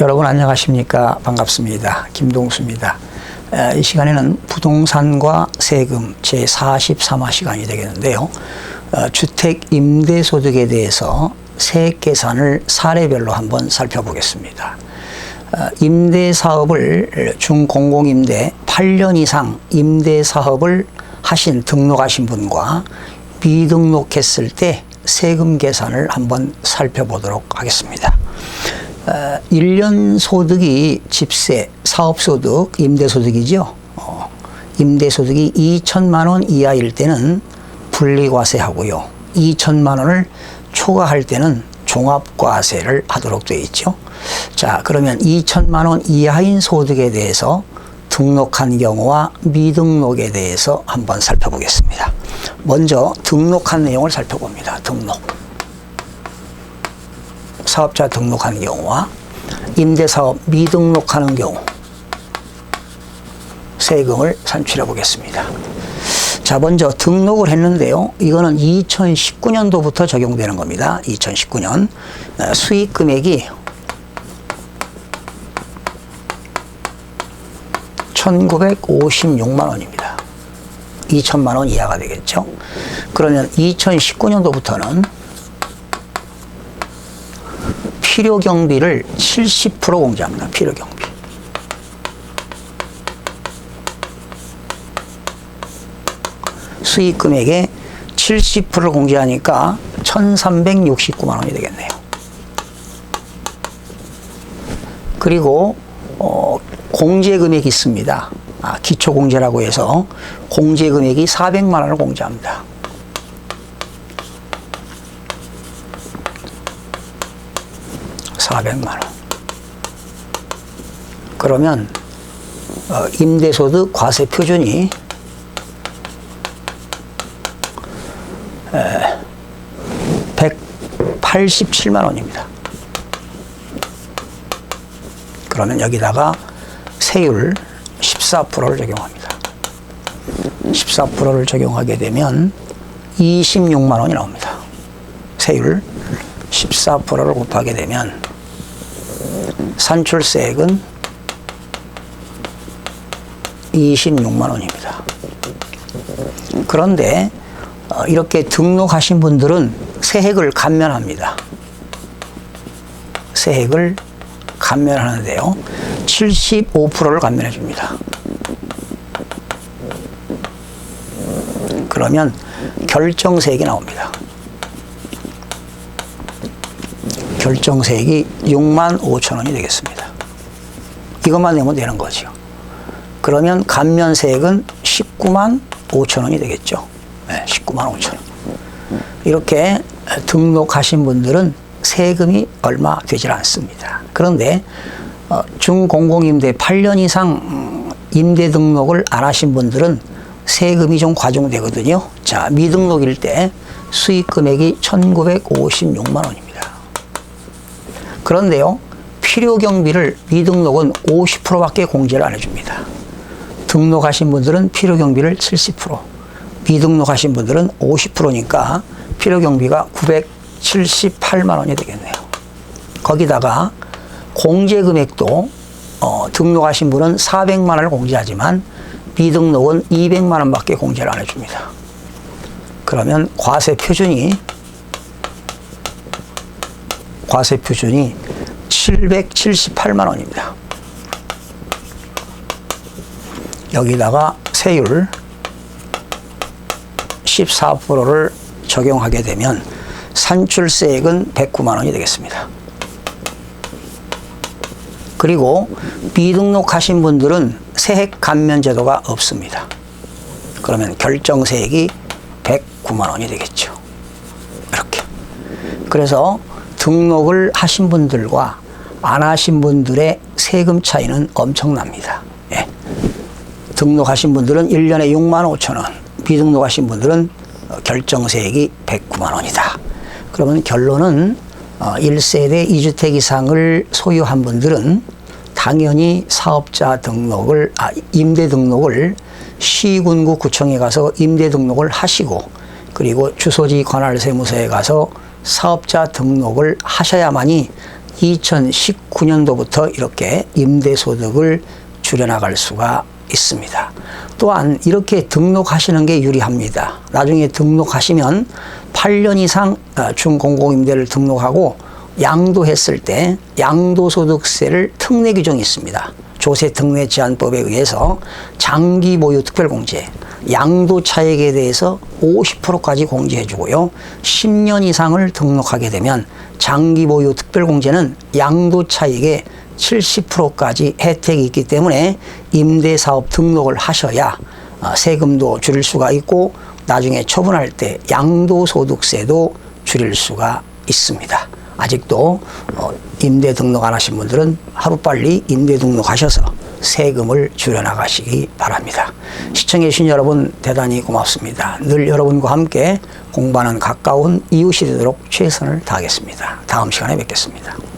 여러분 안녕하십니까? 반갑습니다. 김동수입니다. 에, 이 시간에는 부동산과 세금 제 43화 시간이 되겠는데요. 어, 주택 임대소득에 대해서 세액 계산을 사례별로 한번 살펴보겠습니다. 어, 임대 사업을 중공공임대 8년 이상 임대 사업을 하신 등록하신 분과 미등록했을 때 세금 계산을 한번 살펴보도록 하겠습니다. 어, 1년 소득이 집세, 사업소득, 임대소득이죠. 어, 임대소득이 2천만 원 이하일 때는 분리과세하고요. 2천만 원을 초과할 때는 종합과세를 하도록 되어 있죠. 자, 그러면 2천만 원 이하인 소득에 대해서 등록한 경우와 미등록에 대해서 한번 살펴보겠습니다. 먼저 등록한 내용을 살펴봅니다. 등록. 사업자 등록하는 경우와 임대사업 미등록하는 경우 세금을 산출해 보겠습니다. 자, 먼저 등록을 했는데요. 이거는 2019년도부터 적용되는 겁니다. 2019년 어, 수익 금액이 1956만 원입니다. 2천만 원 이하가 되겠죠. 그러면 2019년도부터는 필요 경비를 70% 공제합니다. 필요 경비. 수익 금액의 70%를 공제하니까 1,369만 원이 되겠네요. 그리고 어, 공제 금액이 있습니다. 아, 기초 공제라고 해서 공제 금액이 400만 원을 공제합니다. (400만 원) 그러면 어, 임대소득 과세 표준이 에, 187만 원입니다. 그러면 여기다가 세율 14%를 적용합니다. 14%를 적용하게 되면 26만 원이 나옵니다. 세율 14%를 곱하게 되면 산출세액은 26만 원입니다. 그런데 어, 이렇게 등록하신 분들은 세액을 감면합니다. 세액을 감면하는데요. 75%를 감면해 줍니다. 그러면 결정세액이 나옵니다. 결정세액이 6만 5천 원이 되겠습니다. 이것만 내면 되는 거죠. 그러면 감면세액은 19만 5천 원이 되겠죠. 네, 19만 5천 원. 이렇게 등록하신 분들은 세금이 얼마 되질 않습니다. 그런데 어, 중공공임대 8년 이상 음, 임대 등록을 안 하신 분들은 세금이 좀 과중되거든요. 자, 미등록일 때 수익 금액이 1,956만 원입니다. 그런데요, 필요 경비를 미등록은 50%밖에 공제를 안 해줍니다. 등록하신 분들은 필요 경비를 70%, 미등록하신 분들은 50%니까 필요 경비가 978만 원이 되겠네요. 거기다가 공제 금액도 어, 등록하신 분은 400만 원을 공제하지만 비등록은 200만 원밖에 공제를 안 해줍니다. 그러면 과세 표준이 과세 표준이 778만 원입니다. 여기다가 세율 14%를 적용하게 되면 산출세액은 109만 원이 되겠습니다. 그리고 미등록하신 분들은 세액 감면 제도가 없습니다. 그러면 결정세액이 109만 원이 되겠죠. 이렇게. 그래서 등록을 하신 분들과 안 하신 분들의 세금 차이는 엄청납니다. 예. 등록하신 분들은 1년에 6만 5천 원, 비등록하신 분들은 결정세액이 109만 원이다. 그러면 결론은 1세대 어, 2주택 이상을 소유한 분들은 당연히 사업자 등록을, 아, 임대 등록을 시군구 구청에 가서 임대 등록을 하시고 그리고 주소지 관할 세무서에 가서 사업자 등록을 하셔야만이 2019년도부터 이렇게 임대소득을 줄여나갈 수가 있습니다. 또한 이렇게 등록하시는 게 유리합니다. 나중에 등록하시면 8년 이상 어, 중공공임대를 등록하고 양도했을 때 양도소득세를 특례 규정이 있습니다. 조세 특례 제한법에 의해서 장기 보유 특별공제, 양도 차익에 대해서 50%까지 공제해 주고요. 10년 이상을 등록하게 되면 장기 보유 특별 공제는 양도 차익의 70%까지 혜택이 있기 때문에 임대 사업 등록을 하셔야 어, 세금도 줄일 수가 있고 나중에 처분할 때 양도소득세도 줄일 수가 있습니다. 아직도 어, 임대 등록 안 하신 분들은 하루빨리 임대 등록하셔서 세금을 줄여나가시기 바랍니다. 시청해 주신 여러분 대단히 고맙습니다. 늘 여러분과 함께 공부하는 가까운 이웃이 되도록 최선을 다하겠습니다. 다음 시간에 뵙겠습니다.